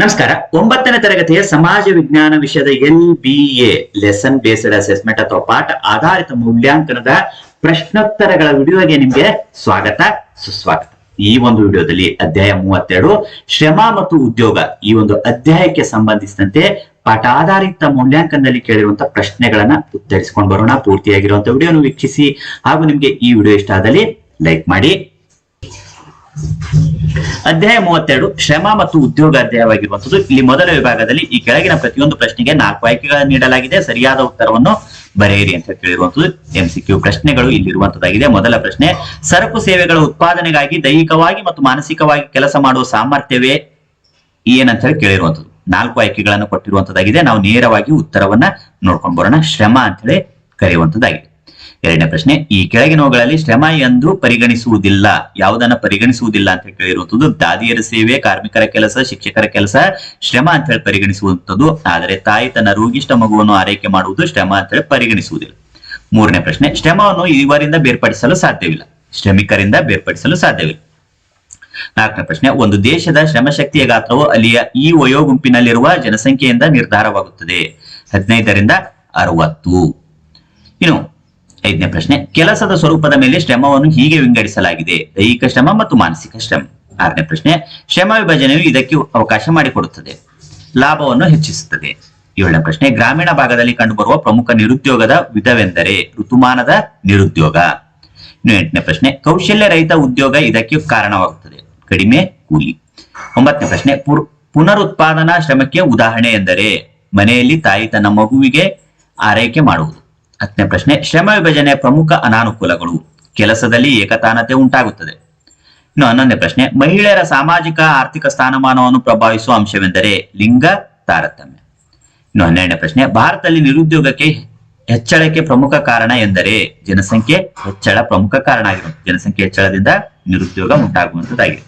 ನಮಸ್ಕಾರ. ಒಂಬತ್ತನೇ ತರಗತಿಯ ಸಮಾಜ ವಿಜ್ಞಾನ ವಿಷಯದ L B A lesson based assessment ಅಥವಾ ಪಾಠ ಆಧಾರಿತ ಮೌಲ್ಯಾಂಕನದ ಪ್ರಶ್ನೋತ್ತರಗಳ ವಿಡಿಯೋಗೆ ನಿಮ್ಗೆ ಸ್ವಾಗತ, ಸುಸ್ವಾಗತ. ಈ ಒಂದು ವಿಡಿಯೋದಲ್ಲಿ ಅಧ್ಯಾಯ ಮೂವತ್ತೆರಡು, ಶ್ರಮ ಮತ್ತು ಉದ್ಯೋಗ ಈ ಒಂದು ಅಧ್ಯಾಯಕ್ಕೆ ಸಂಬಂಧಿಸಿದಂತೆ ಪಾಠ ಆಧಾರಿತ ಮೌಲ್ಯಾಂಕನದಲ್ಲಿ ಕೇಳಿರುವಂತಹ ಪ್ರಶ್ನೆಗಳನ್ನ ಉತ್ತರಿಸಿಕೊಂಡು ಬರೋಣ. ಪೂರ್ತಿಯಾಗಿರುವಂತಹ ವಿಡಿಯೋನು ವೀಕ್ಷಿಸಿ ಹಾಗೂ ನಿಮ್ಗೆ ಈ ವಿಡಿಯೋ ಇಷ್ಟ ಆದಲ್ಲಿ ಲೈಕ್ ಮಾಡಿ ಅಧ್ಯಾಯ ಮೂವತ್ತೆರಡು, ಶ್ರಮ ಮತ್ತು ಉದ್ಯೋಗ ಅಧ್ಯಾಯವಾಗಿರುವಂತದ್ದು ಇಲ್ಲಿ ಮೊದಲ ವಿಭಾಗದಲ್ಲಿ ಈ ಕೆಳಗಿನ ಪ್ರತಿಯೊಂದು ಪ್ರಶ್ನೆಗೆ ನಾಲ್ಕು ಆಯ್ಕೆಗಳನ್ನು ನೀಡಲಾಗಿದೆ. ಸರಿಯಾದ ಉತ್ತರವನ್ನು ಬರೆಯಿರಿ ಅಂತ ಕೇಳಿರುವಂತದ್ದು ಎಂಸಿಕ್ಯೂ ಪ್ರಶ್ನೆಗಳು ಇಲ್ಲಿರುವಂತದ್ದಾಗಿದೆ ಮೊದಲ ಪ್ರಶ್ನೆ, ಸರಕು ಸೇವೆಗಳ ಉತ್ಪಾದನೆಗಾಗಿ ದೈಹಿಕವಾಗಿ ಮತ್ತು ಮಾನಸಿಕವಾಗಿ ಕೆಲಸ ಮಾಡುವ ಸಾಮರ್ಥ್ಯವೇ ಏನಂತ ಹೇಳಿ ಕೇಳಿರುವಂತದ್ದು ನಾಲ್ಕು ಆಯ್ಕೆಗಳನ್ನು ಕೊಟ್ಟಿರುವಂತದ್ದಾಗಿದೆ ನಾವು ನೇರವಾಗಿ ಉತ್ತರವನ್ನ ನೋಡ್ಕೊಂಡು ಬರೋಣ. ಶ್ರಮ ಅಂತ ಹೇಳಿ ಕರೆಯುವಂತದ್ದಾಗಿದೆ ಎರಡನೇ ಪ್ರಶ್ನೆ, ಈ ಕೆಳಗಿನವುಗಳಲ್ಲಿ ಶ್ರಮ ಎಂದು ಪರಿಗಣಿಸುವುದಿಲ್ಲ. ಯಾವುದನ್ನ ಪರಿಗಣಿಸುವುದಿಲ್ಲ ಅಂತ ಹೇಳಿ ಕೇಳಿರುವಂತದ್ದು ದಾದಿಯರ ಸೇವೆ, ಕಾರ್ಮಿಕರ ಕೆಲಸ, ಶಿಕ್ಷಕರ ಕೆಲಸ, ಶ್ರಮ ಅಂತ ಹೇಳಿ ಪರಿಗಣಿಸುವಂತದ್ದು ಆದರೆ ತಾಯಿ ತನ್ನ ರೋಗಿಷ್ಠ ಮಗುವನ್ನು ಆರೈಕೆ ಮಾಡುವುದು ಶ್ರಮ ಅಂತ ಹೇಳಿ ಪರಿಗಣಿಸುವುದಿಲ್ಲ. ಮೂರನೇ ಪ್ರಶ್ನೆ, ಶ್ರಮವನ್ನು ಇವರಿಂದ ಬೇರ್ಪಡಿಸಲು ಸಾಧ್ಯವಿಲ್ಲ. ಶ್ರಮಿಕರಿಂದ ಬೇರ್ಪಡಿಸಲು ಸಾಧ್ಯವಿಲ್ಲ. ನಾಲ್ಕನೇ ಪ್ರಶ್ನೆ, ಒಂದು ದೇಶದ ಶ್ರಮಶಕ್ತಿಯ ಗಾತ್ರವು ಅಲ್ಲಿಯ ಈ ವಯೋ ಗುಂಪಿನಲ್ಲಿರುವ ಜನಸಂಖ್ಯೆಯಿಂದ ನಿರ್ಧಾರವಾಗುತ್ತದೆ. ಹದಿನೈದರಿಂದ ಅರವತ್ತು. ಇನ್ನು ಐದನೇ ಪ್ರಶ್ನೆ, ಕೆಲಸದ ಸ್ವರೂಪದ ಮೇಲೆ ಶ್ರಮವನ್ನು ಹೀಗೆ ವಿಂಗಡಿಸಲಾಗಿದೆ. ದೈಹಿಕ ಶ್ರಮ ಮತ್ತು ಮಾನಸಿಕ ಶ್ರಮ. ಆರನೇ ಪ್ರಶ್ನೆ, ಶ್ರಮ ವಿಭಜನೆಯು ಇದಕ್ಕೆ ಅವಕಾಶ ಮಾಡಿಕೊಡುತ್ತದೆ. ಲಾಭವನ್ನು ಹೆಚ್ಚಿಸುತ್ತದೆ. ಏಳನೇ ಪ್ರಶ್ನೆ, ಗ್ರಾಮೀಣ ಭಾಗದಲ್ಲಿ ಕಂಡುಬರುವ ಪ್ರಮುಖ ನಿರುದ್ಯೋಗದ ವಿಧವೆಂದರೆ ಋತುಮಾನದ ನಿರುದ್ಯೋಗ. ಎಂಟನೇ ಪ್ರಶ್ನೆ ಕೌಶಲ್ಯ ರಹಿತ ಉದ್ಯೋಗ ಇದಕ್ಕೆ ಕಾರಣವಾಗುತ್ತದೆ. ಕಡಿಮೆ, ಕೂಲಿ. ಒಂಬತ್ತನೇ ಪ್ರಶ್ನೆ, ಪುರ್- ಪುನರುತ್ಪಾದನಾ ಶ್ರಮಕ್ಕೆ ಉದಾಹರಣೆ ಎಂದರೆ ಮನೆಯಲ್ಲಿ ತಾಯಿ ತನ್ನ ಮಗುವಿಗೆ ಆರೈಕೆ ಮಾಡುವುದು. ಹತ್ತನೇ ಪ್ರಶ್ನೆ, ಶ್ರಮ ವಿಭಜನೆ ಪ್ರಮುಖ ಅನಾನುಕೂಲಗಳು. ಕೆಲಸದಲ್ಲಿ ಏಕತಾನತೆ ಉಂಟಾಗುತ್ತದೆ. ಇನ್ನು ಹನ್ನೊಂದನೇ ಪ್ರಶ್ನೆ, ಮಹಿಳೆಯರ ಸಾಮಾಜಿಕ, ಆರ್ಥಿಕ ಸ್ಥಾನಮಾನವನ್ನು ಪ್ರಭಾವಿಸುವ ಅಂಶವೆಂದರೆ ಲಿಂಗ ತಾರತಮ್ಯ. ಇನ್ನು ಹನ್ನೆರಡನೇ ಪ್ರಶ್ನೆ, ಭಾರತದಲ್ಲಿ ನಿರುದ್ಯೋಗಕ್ಕೆ ಹೆಚ್ಚಳಕ್ಕೆ ಪ್ರಮುಖ ಕಾರಣ ಎಂದರೆ ಜನಸಂಖ್ಯೆ ಹೆಚ್ಚಳ ಪ್ರಮುಖ ಕಾರಣ ಆಗಿರುವುದು. ಜನಸಂಖ್ಯೆ ಹೆಚ್ಚಳದಿಂದ ನಿರುದ್ಯೋಗ ಉಂಟಾಗುವಂತದ್ದಾಗಿದೆ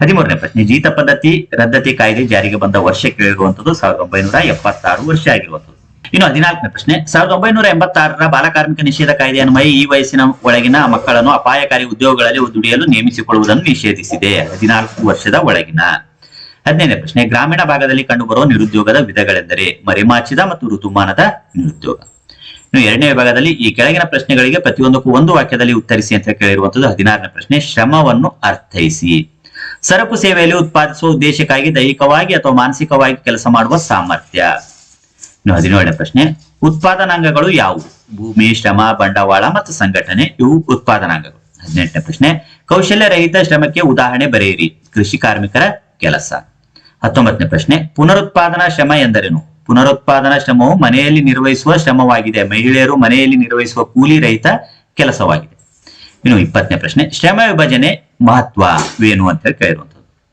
ಹದಿಮೂರನೇ ಪ್ರಶ್ನೆ, ಜೀತ ಪದ್ಧತಿ, ರದ್ದತಿ ಕಾಯ್ದೆ ಜಾರಿಗೆ ಬಂದ ವರ್ಷಕ್ಕೆ ಕೇಳಿರುವಂತದ್ದು ಸಾವಿರದ ಒಂಬೈನೂರ ಎಪ್ಪತ್ತಾರು ವರ್ಷ ಆಗಿರುವಂತದ್ದು ಇನ್ನು ಹದಿನಾಲ್ಕನೇ ಪ್ರಶ್ನೆ, ಸಾವಿರದ ಒಂಬೈನೂರ ಎಂಬತ್ತಾರರ ಬಾಲಕಾರ್ಮಿಕ ನಿಷೇಧ ಕಾಯ್ದೆ ಅನ್ವಯ ಈ ವಯಸ್ಸಿನ ಒಳಗಿನ ಮಕ್ಕಳನ್ನು ಅಪಾಯಕಾರಿ ಉದ್ಯೋಗಗಳಲ್ಲಿ ದುಡಿಯಲು ನೇಮಿಸಿಕೊಳ್ಳುವುದನ್ನು ನಿಷೇಧಿಸಿದೆ. ಹದಿನಾಲ್ಕು ವರ್ಷದ ಒಳಗಿನ. ಹದಿನೈದನೇ ಪ್ರಶ್ನೆ, ಗ್ರಾಮೀಣ ಭಾಗದಲ್ಲಿ ಕಂಡುಬರುವ ನಿರುದ್ಯೋಗದ ವಿಧಗಳೆಂದರೆ ಮರೆಮಾಚಿದ ಮತ್ತು ಋತುಮಾನದ ನಿರುದ್ಯೋಗ. ಇನ್ನು ಎರಡನೇ ವಿಭಾಗದಲ್ಲಿ ಈ ಕೆಳಗಿನ ಪ್ರಶ್ನೆಗಳಿಗೆ ಪ್ರತಿಯೊಂದಕ್ಕೂ ಒಂದು ವಾಕ್ಯದಲ್ಲಿ ಉತ್ತರಿಸಿ ಅಂತ ಕೇಳಿರುವಂತದ್ದು ಹದಿನಾರನೇ ಪ್ರಶ್ನೆ, ಶ್ರಮವನ್ನು ಅರ್ಥೈಸಿ. ಸರಕು ಸೇವೆಯಲ್ಲಿ ಉತ್ಪಾದಿಸುವ ಉದ್ದೇಶಕ್ಕಾಗಿ ದೈಹಿಕವಾಗಿ ಅಥವಾ ಮಾನಸಿಕವಾಗಿ ಕೆಲಸ ಮಾಡುವ ಸಾಮರ್ಥ್ಯ. ಹದಿನೇಳನೇ ಪ್ರಶ್ನೆ, ಉತ್ಪಾದನಾಂಗಗಳು ಯಾವುವು? ಭೂಮಿ, ಶ್ರಮ, ಬಂಡವಾಳ ಮತ್ತು ಸಂಘಟನೆ, ಇವು ಉತ್ಪಾದನಾಂಗಗಳು. ಹದಿನೆಂಟನೇ ಪ್ರಶ್ನೆ ಕೌಶಲ್ಯ ರಹಿತ ಶ್ರಮಕ್ಕೆ ಉದಾಹರಣೆ ಬರೆಯಿರಿ. ಕೃಷಿ ಕಾರ್ಮಿಕರ ಕೆಲಸ. ಹತ್ತೊಂಬತ್ತನೇ ಪ್ರಶ್ನೆ, ಪುನರುತ್ಪಾದನಾ ಶ್ರಮ ಎಂದರೇನು? ಪುನರುತ್ಪಾದನಾ ಶ್ರಮವು ಮನೆಯಲ್ಲಿ ನಿರ್ವಹಿಸುವ ಶ್ರಮವಾಗಿದೆ. ಮಹಿಳೆಯರು ಮನೆಯಲ್ಲಿ ನಿರ್ವಹಿಸುವ ಕೂಲಿ ರಹಿತ ಕೆಲಸವಾಗಿದೆ. ಇನ್ನು ಇಪ್ಪತ್ತನೇ ಪ್ರಶ್ನೆ, ಶ್ರಮ ವಿಭಜನೆ ಮಹತ್ವವೇನು ಅಂತ ಹೇಳಿ ಕೇಳಿರುವಂತದ್ದು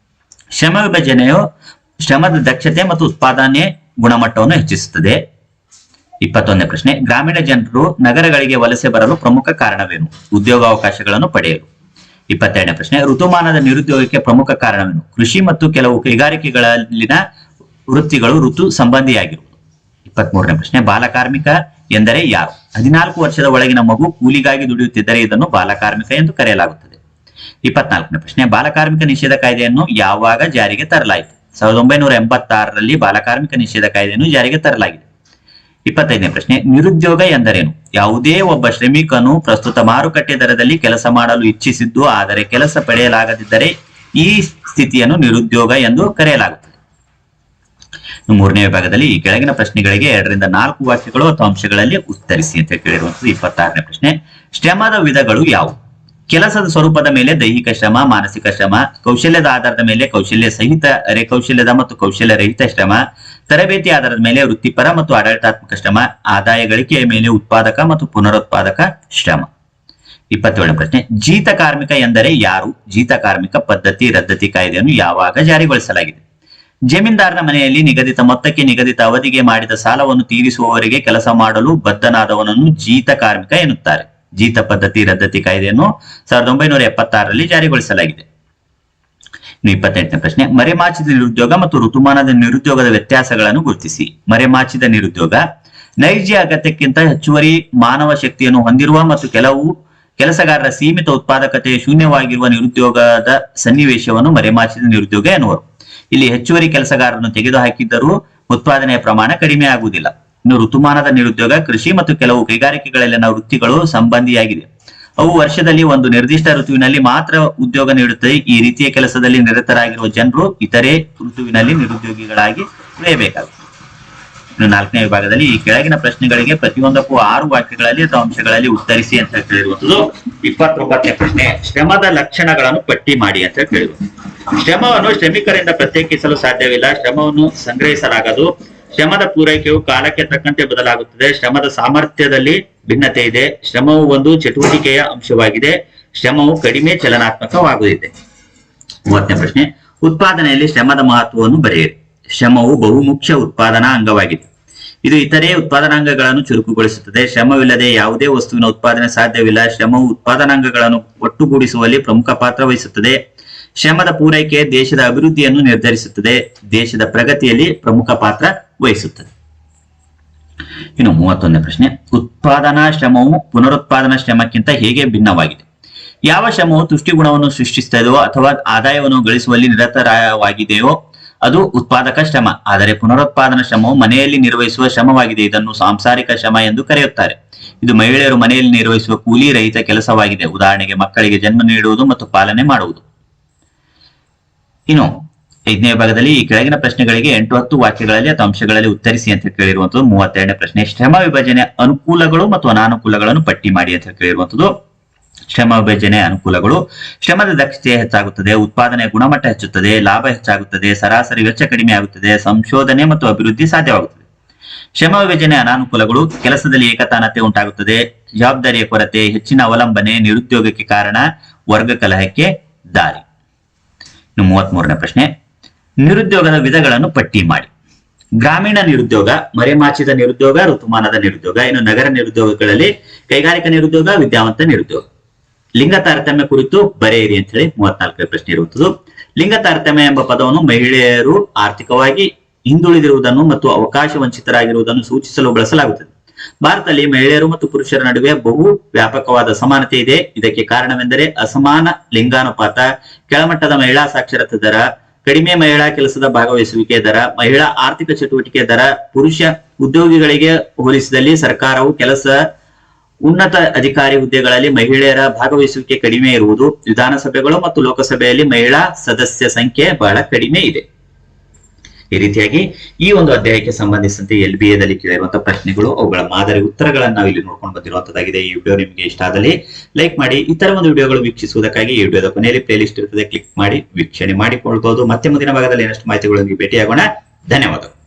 ಶ್ರಮ ವಿಭಜನೆಯು ಶ್ರಮದ ದಕ್ಷತೆ ಮತ್ತು ಉತ್ಪಾದನೆ ಗುಣಮಟ್ಟವನ್ನು ಹೆಚ್ಚಿಸುತ್ತದೆ. ಇಪ್ಪತ್ತೊಂದನೇ ಪ್ರಶ್ನೆ, ಗ್ರಾಮೀಣ ಜನರು ನಗರಗಳಿಗೆ ವಲಸೆ ಬರಲು ಪ್ರಮುಖ ಕಾರಣವೇನು? ಉದ್ಯೋಗಾವಕಾಶಗಳನ್ನು ಪಡೆಯಲು. ಇಪ್ಪತ್ತೆರಡನೇ ಪ್ರಶ್ನೆ, ಋತುಮಾನದ ನಿರುದ್ಯೋಗಕ್ಕೆ ಪ್ರಮುಖ ಕಾರಣವೇನು? ಕೃಷಿ ಮತ್ತು ಕೆಲವು ಕೈಗಾರಿಕೆಗಳಲ್ಲಿನ ವೃತ್ತಿಗಳು ಋತು ಸಂಬಂಧಿಯಾಗಿರುವುದು. ಇಪ್ಪತ್ಮೂರನೇ ಪ್ರಶ್ನೆ ಬಾಲಕಾರ್ಮಿಕ ಎಂದರೆ ಯಾರು? ಹದಿನಾಲ್ಕು ವರ್ಷದ ಒಳಗಿನ ಮಗು ಕೂಲಿಗಾಗಿ ದುಡಿಯುತ್ತಿದ್ದರೆ ಇದನ್ನು ಬಾಲಕಾರ್ಮಿಕ ಎಂದು ಕರೆಯಲಾಗುತ್ತದೆ. ಇಪ್ಪತ್ನಾಲ್ಕನೇ ಪ್ರಶ್ನೆ ಬಾಲಕಾರ್ಮಿಕ ನಿಷೇಧ ಕಾಯ್ದೆಯನ್ನು ಯಾವಾಗ ಜಾರಿಗೆ ತರಲಾಯಿತು? ಸಾವಿರದ ಒಂಬೈನೂರ ಎಂಬತ್ತಾರರಲ್ಲಿ ಬಾಲಕಾರ್ಮಿಕ ನಿಷೇಧ ಕಾಯ್ದೆಯನ್ನು ಜಾರಿಗೆ ತರಲಾಗಿದೆ. ಇಪ್ಪತ್ತೈದನೇ ಪ್ರಶ್ನೆ, ನಿರುದ್ಯೋಗ ಎಂದರೇನು? ಯಾವುದೇ ಒಬ್ಬ ಶ್ರಮಿಕನು ಪ್ರಸ್ತುತ ಮಾರುಕಟ್ಟೆ ದರದಲ್ಲಿ ಕೆಲಸ ಮಾಡಲು ಇಚ್ಛಿಸಿದ್ದು ಆದರೆ ಕೆಲಸ ಪಡೆಯಲಾಗದಿದ್ದರೆ ಈ ಸ್ಥಿತಿಯನ್ನು ನಿರುದ್ಯೋಗ ಎಂದು ಕರೆಯಲಾಗುತ್ತದೆ. ಮೂರನೇ ವಿಭಾಗದಲ್ಲಿ ಈ ಕೆಳಗಿನ ಪ್ರಶ್ನೆಗಳಿಗೆ ಎರಡರಿಂದ ನಾಲ್ಕು ವಾಕ್ಯಗಳು ಅಥವಾ ಅಂಶಗಳಲ್ಲಿ ಉತ್ತರಿಸಿ ಅಂತ ಕೇಳಿರುವಂತದ್ದು ಇಪ್ಪತ್ತಾರನೇ ಪ್ರಶ್ನೆ. ಶ್ರಮದ ವಿಧಗಳು ಯಾವುವು? ಕೆಲಸದ ಸ್ವರೂಪದ ಮೇಲೆ ದೈಹಿಕ ಶ್ರಮ, ಮಾನಸಿಕ ಶ್ರಮ, ಕೌಶಲ್ಯದ ಆಧಾರದ ಮೇಲೆ ಕೌಶಲ್ಯ ಸಹಿತ ಕೌಶಲ್ಯದ ಮತ್ತು ಕೌಶಲ್ಯ ರಹಿತ ಶ್ರಮ, ತರಬೇತಿ ಆಧಾರದ ಮೇಲೆ ವೃತ್ತಿಪರ ಮತ್ತು ಆಡಳಿತಾತ್ಮಕ ಶ್ರಮ, ಆದಾಯ, ಗಳಿಕೆಯ ಮೇಲೆ ಉತ್ಪಾದಕ ಮತ್ತು ಪುನರುತ್ಪಾದಕ ಶ್ರಮ. ಇಪ್ಪತ್ತೇಳನೇ ಪ್ರಶ್ನೆ. ಜೀತ ಕಾರ್ಮಿಕ ಎಂದರೆ ಯಾರು? ಜೀತ ಕಾರ್ಮಿಕ ಪದ್ಧತಿ, ರದ್ದತಿ ಕಾಯ್ದೆಯನ್ನು ಯಾವಾಗ ಜಾರಿಗೊಳಿಸಲಾಗಿದೆ? ಜಮೀನ್ದಾರನ ಮನೆಯಲ್ಲಿ ನಿಗದಿತ ಮೊತ್ತಕ್ಕೆ ನಿಗದಿತ ಅವಧಿಗೆ ಮಾಡಿದ ಸಾಲವನ್ನು ತೀರಿಸುವವರೆಗೆ ಕೆಲಸ ಮಾಡಲು ಬದ್ಧನಾದವನನ್ನು ಜೀತ ಕಾರ್ಮಿಕ ಎನ್ನುತ್ತಾರೆ. ಜೀತ ಪದ್ಧತಿ, ರದ್ದತಿ ಕಾಯ್ದೆಯನ್ನು ಸಾವಿರದ ಒಂಬೈನೂರ ಎಪ್ಪತ್ತಾರರಲ್ಲಿ ಜಾರಿಗೊಳಿಸಲಾಗಿದೆ. ಇಪ್ಪತ್ತೆಂಟನೇ ಪ್ರಶ್ನೆ, ಮರೆಮಾಚಿದ ನಿರುದ್ಯೋಗ ಮತ್ತು ಋತುಮಾನದ ನಿರುದ್ಯೋಗದ ವ್ಯತ್ಯಾಸಗಳನ್ನು ಗುರುತಿಸಿ. ಮರೆಮಾಚಿದ ನಿರುದ್ಯೋಗ, ನೈಜ ಅಗತ್ಯಕ್ಕಿಂತ ಹೆಚ್ಚುವರಿ ಮಾನವ ಶಕ್ತಿಯನ್ನು ಹೊಂದಿರುವ ಮತ್ತು ಕೆಲವು ಕೆಲಸಗಾರರ ಸೀಮಿತ ಉತ್ಪಾದಕತೆ ಶೂನ್ಯವಾಗಿರುವ ನಿರುದ್ಯೋಗದ ಸನ್ನಿವೇಶವನ್ನು ಮರೆಮಾಚಿದ ನಿರುದ್ಯೋಗ ಎನ್ನುವರು. ಇಲ್ಲಿ ಹೆಚ್ಚುವರಿ ಕೆಲಸಗಾರರನ್ನು ತೆಗೆದುಹಾಕಿದ್ದರೂ ಉತ್ಪಾದನೆಯ ಪ್ರಮಾಣ ಕಡಿಮೆ ಆಗುವುದಿಲ್ಲ. ಇನ್ನು ಋತುಮಾನದ ನಿರುದ್ಯೋಗ, ಕೃಷಿ ಮತ್ತು ಕೆಲವು ಕೈಗಾರಿಕೆಗಳಲ್ಲಿನ ವೃತ್ತಿಗಳು ಸಂಬಂಧಿಯಾಗಿದೆ. ಅವು ವರ್ಷದಲ್ಲಿ ಒಂದು ನಿರ್ದಿಷ್ಟ ಋತುವಿನಲ್ಲಿ ಮಾತ್ರ ಉದ್ಯೋಗ ನೀಡುತ್ತದೆ ಈ ರೀತಿಯ ಕೆಲಸದಲ್ಲಿ ನಿರತರಾಗಿರುವ ಜನರು ಇತರೆ ಋತುವಿನಲ್ಲಿ ನಿರುದ್ಯೋಗಿಗಳಾಗಿ ಉಳಿಯಬೇಕಾಗುತ್ತದೆ ಇನ್ನು ನಾಲ್ಕನೇ ವಿಭಾಗದಲ್ಲಿ ಈ ಕೆಳಗಿನ ಪ್ರಶ್ನೆಗಳಿಗೆ ಪ್ರತಿಯೊಂದಕ್ಕೂ ಆರು ವಾಕ್ಯಗಳಲ್ಲಿ ಅಥವಾ ಅಂಶಗಳಲ್ಲಿ ಉತ್ತರಿಸಿ ಅಂತ ಕೇಳಿರುವಂತದ್ದು ಇಪ್ಪತ್ತೊಂಬತ್ತನೇ ಪ್ರಶ್ನೆ, ಶ್ರಮದ ಲಕ್ಷಣಗಳನ್ನು ಪಟ್ಟಿ ಮಾಡಿ ಅಂತ ಕೇಳಿರುವುದು ಶ್ರಮವನ್ನು ಶ್ರಮಿಕರಿಂದ ಪ್ರತ್ಯೇಕಿಸಲು ಸಾಧ್ಯವಿಲ್ಲ. ಶ್ರಮವನ್ನು ಸಂಗ್ರಹಿಸಲಾಗದು. ಶ್ರಮದ ಪೂರೈಕೆಯು ಕಾಲಕ್ಕೆ ತಕ್ಕಂತೆ ಬದಲಾಗುತ್ತದೆ. ಶ್ರಮದ ಸಾಮರ್ಥ್ಯದಲ್ಲಿ ಭಿನ್ನತೆ ಇದೆ. ಶ್ರಮವು ಒಂದು ಚಟುವಟಿಕೆಯ ಅಂಶವಾಗಿದೆ. ಶ್ರಮವು ಕಡಿಮೆ ಚಲನಾತ್ಮಕವಾಗುತ್ತಿದೆ. ಮೂವತ್ತನೇ ಪ್ರಶ್ನೆ. ಉತ್ಪಾದನೆಯಲ್ಲಿ ಶ್ರಮದ ಮಹತ್ವವನ್ನು ಬರೆಯಿರಿ. ಶ್ರಮವು ಬಹುಮುಖ್ಯ ಉತ್ಪಾದನಾ ಅಂಗವಾಗಿದೆ. ಇದು ಇತರೆ ಉತ್ಪಾದನಾಂಗಗಳನ್ನು ಚುರುಕುಗೊಳಿಸುತ್ತದೆ. ಶ್ರಮವಿಲ್ಲದೆ ಯಾವುದೇ ವಸ್ತುವಿನ ಉತ್ಪಾದನೆ ಸಾಧ್ಯವಿಲ್ಲ. ಶ್ರಮವು ಉತ್ಪಾದನಾಂಗಗಳನ್ನು ಒಟ್ಟುಗೂಡಿಸುವಲ್ಲಿ ಪ್ರಮುಖ ಪಾತ್ರ ವಹಿಸುತ್ತದೆ. ಶ್ರಮದ ಪೂರೈಕೆ ದೇಶದ ಅಭಿವೃದ್ಧಿಯನ್ನು ನಿರ್ಧರಿಸುತ್ತದೆ. ದೇಶದ ಪ್ರಗತಿಯಲ್ಲಿ ಪ್ರಮುಖ ಪಾತ್ರ ವಹಿಸುತ್ತದೆ. ಇನ್ನು ಮೂವತ್ತೊಂದನೇ ಪ್ರಶ್ನೆ, ಉತ್ಪಾದನಾ ಶ್ರಮವು ಪುನರುತ್ಪಾದನಾ ಶ್ರಮಕ್ಕಿಂತ ಹೇಗೆ ಭಿನ್ನವಾಗಿದೆ? ಯಾವ ಶ್ರಮವು ತುಷ್ಟಿಗುಣವನ್ನು ಸೃಷ್ಟಿಸುತ್ತದೆಯೋ ಅಥವಾ ಆದಾಯವನ್ನು ಗಳಿಸುವಲ್ಲಿ ನಿರತರವಾಗಿದೆಯೋ ಅದು ಉತ್ಪಾದಕ ಶ್ರಮ. ಆದರೆ ಪುನರುತ್ಪಾದನಾ ಶ್ರಮವು ಮನೆಯಲ್ಲಿ ನಿರ್ವಹಿಸುವ ಶ್ರಮವಾಗಿದೆ. ಇದನ್ನು ಸಾಂಸಾರಿಕ ಶ್ರಮ ಎಂದು ಕರೆಯುತ್ತಾರೆ. ಇದು ಮಹಿಳೆಯರು ಮನೆಯಲ್ಲಿ ನಿರ್ವಹಿಸುವ ಕೂಲಿ ರಹಿತ ಕೆಲಸವಾಗಿದೆ. ಉದಾಹರಣೆಗೆ ಮಕ್ಕಳಿಗೆ ಜನ್ಮ ನೀಡುವುದು ಮತ್ತು ಪಾಲನೆ ಮಾಡುವುದು. ಇನ್ನು ಐದನೇ ಭಾಗದಲ್ಲಿ ಈ ಕೆಳಗಿನ ಪ್ರಶ್ನೆಗಳಿಗೆ ಎಂಟು ಹತ್ತು ವಾಕ್ಯಗಳಲ್ಲಿ ಅಥವಾ ಅಂಶಗಳಲ್ಲಿ ಉತ್ತರಿಸಿ ಅಂತ ಕೇಳಿರುವಂತದ್ದು ಮೂವತ್ತೆರಡನೇ ಪ್ರಶ್ನೆ. ಶ್ರಮ ವಿಭಜನೆ ಅನುಕೂಲಗಳು ಮತ್ತು ಅನಾನುಕೂಲಗಳನ್ನು ಪಟ್ಟಿ ಮಾಡಿ ಅಂತ ಕೇಳಿರುವಂತದ್ದು ಶ್ರಮ ವಿಭಜನೆ ಅನುಕೂಲಗಳು. ಶ್ರಮದ ದಕ್ಷತೆ ಹೆಚ್ಚಾಗುತ್ತದೆ, ಉತ್ಪಾದನೆ ಗುಣಮಟ್ಟ ಹೆಚ್ಚುತ್ತದೆ, ಲಾಭ ಹೆಚ್ಚಾಗುತ್ತದೆ, ಸರಾಸರಿ ವೆಚ್ಚ ಕಡಿಮೆ ಆಗುತ್ತದೆ, ಸಂಶೋಧನೆ ಮತ್ತು ಅಭಿವೃದ್ಧಿ ಸಾಧ್ಯವಾಗುತ್ತದೆ. ಶ್ರಮ ವಿಭಜನೆ ಅನಾನುಕೂಲಗಳು, ಕೆಲಸದಲ್ಲಿ ಏಕತಾನತೆ ಉಂಟಾಗುತ್ತದೆ, ಜವಾಬ್ದಾರಿಯ ಕೊರತೆ, ಹೆಚ್ಚಿನ ಅವಲಂಬನೆ, ನಿರುದ್ಯೋಗಕ್ಕೆ ಕಾರಣ ವರ್ಗ ಕಲಹಕ್ಕೆ ದಾರಿ. ಇನ್ನು ಮೂವತ್ಮೂರನೇ ಪ್ರಶ್ನೆ. ನಿರುದ್ಯೋಗದ ವಿಧಗಳನ್ನು ಪಟ್ಟಿ ಮಾಡಿ. ಗ್ರಾಮೀಣ ನಿರುದ್ಯೋಗ, ಮರೆಮಾಚಿದ ನಿರುದ್ಯೋಗ, ಋತುಮಾನದ ನಿರುದ್ಯೋಗ, ಇನ್ನು ನಗರ ನಿರುದ್ಯೋಗಗಳಲ್ಲಿ ಕೈಗಾರಿಕಾ ನಿರುದ್ಯೋಗ, ವಿದ್ಯಾವಂತ ನಿರುದ್ಯೋಗ. ಲಿಂಗ ತಾರತಮ್ಯ ಕುರಿತು ಬರೆಯಿರಿ ಅಂತ ಹೇಳಿ ಮೂವತ್ನಾಲ್ಕನೇ ಪ್ರಶ್ನೆ ಇರುವಂತದ್ದು ಲಿಂಗ ತಾರತಮ್ಯ ಎಂಬ ಪದವನ್ನು ಮಹಿಳೆಯರು ಆರ್ಥಿಕವಾಗಿ ಹಿಂದುಳಿದಿರುವುದನ್ನು ಮತ್ತು ಅವಕಾಶ ವಂಚಿತರಾಗಿರುವುದನ್ನು ಸೂಚಿಸಲು ಬಳಸಲಾಗುತ್ತದೆ. ಭಾರತದಲ್ಲಿ ಮಹಿಳೆಯರು ಮತ್ತು ಪುರುಷರ ನಡುವೆ ಬಹು ವ್ಯಾಪಕವಾದ ಸಮಾನತೆ ಇದೆ. ಇದಕ್ಕೆ ಕಾರಣವೆಂದರೆ ಅಸಮಾನ ಲಿಂಗಾನುಪಾತ. ಕೆಳಮಟ್ಟದ ಮಹಿಳಾ ಸಾಕ್ಷರತೆ ದರ ಕಡಿಮೆ ಮಹಿಳಾ ಕೆಲಸದ ಭಾಗವಹಿಸುವಿಕೆ ದರ, ಮಹಿಳಾ ಆರ್ಥಿಕ ಚಟುವಟಿಕೆ ದರ, ಪುರುಷ ಉದ್ಯೋಗಿಗಳಿಗೆ ಹೋಲಿಸಿದಲ್ಲಿ ಸರ್ಕಾರವು ಕೆಲಸ ಉನ್ನತ ಅಧಿಕಾರಿ ಹುದ್ದೆಗಳಲ್ಲಿ ಮಹಿಳೆಯರ ಭಾಗವಹಿಸುವಿಕೆ ಕಡಿಮೆ ಇರುವುದು. ವಿಧಾನಸಭೆಗಳು ಮತ್ತು ಲೋಕಸಭೆಯಲ್ಲಿ ಮಹಿಳಾ ಸದಸ್ಯ ಸಂಖ್ಯೆ ಬಹಳ ಕಡಿಮೆ ಇದೆ. ಈ ರೀತಿಯಾಗಿ ಈ ಒಂದು ಅಧ್ಯಾಯಕ್ಕೆ ಸಂಬಂಧಿಸಿದಂತೆ ಎಲ್ ಬಿ ಎದಲ್ಲಿ ಕೇಳಿರುವಂತಹ ಪ್ರಶ್ನೆಗಳು, ಅವುಗಳ ಮಾದರಿ ಉತ್ತರಗಳನ್ನು ನಾವು ಇಲ್ಲಿ ನೋಡ್ಕೊಂಡು ಬಂದಿರುವಂತದ್ದಾಗಿದೆ. ಈ ವಿಡಿಯೋ ನಿಮಗೆ ಇಷ್ಟ ಆದಲ್ಲಿ ಲೈಕ್ ಮಾಡಿ, ಇತರ ಒಂದು ವಿಡಿಯೋಗಳು ವೀಕ್ಷಿಸುವುದಕ್ಕಾಗಿ ಈ ವಿಡಿಯೋದ ಕೊನೆಯಲ್ಲಿ ಪ್ಲೇಲಿಸ್ಟ್ ಇರ್ತದೆ, ಕ್ಲಿಕ್ ಮಾಡಿ, ವೀಕ್ಷಣೆ ಮಾಡಿಕೊಳ್ಬಹುದು ಮತ್ತೆ ಮುಂದಿನ ಭಾಗದಲ್ಲಿ ಏನಷ್ಟು ಮಾಹಿತಿಗಳೊಂದಿಗೆ ಭೇಟಿಯಾಗೋಣ. ಧನ್ಯವಾದಗಳು.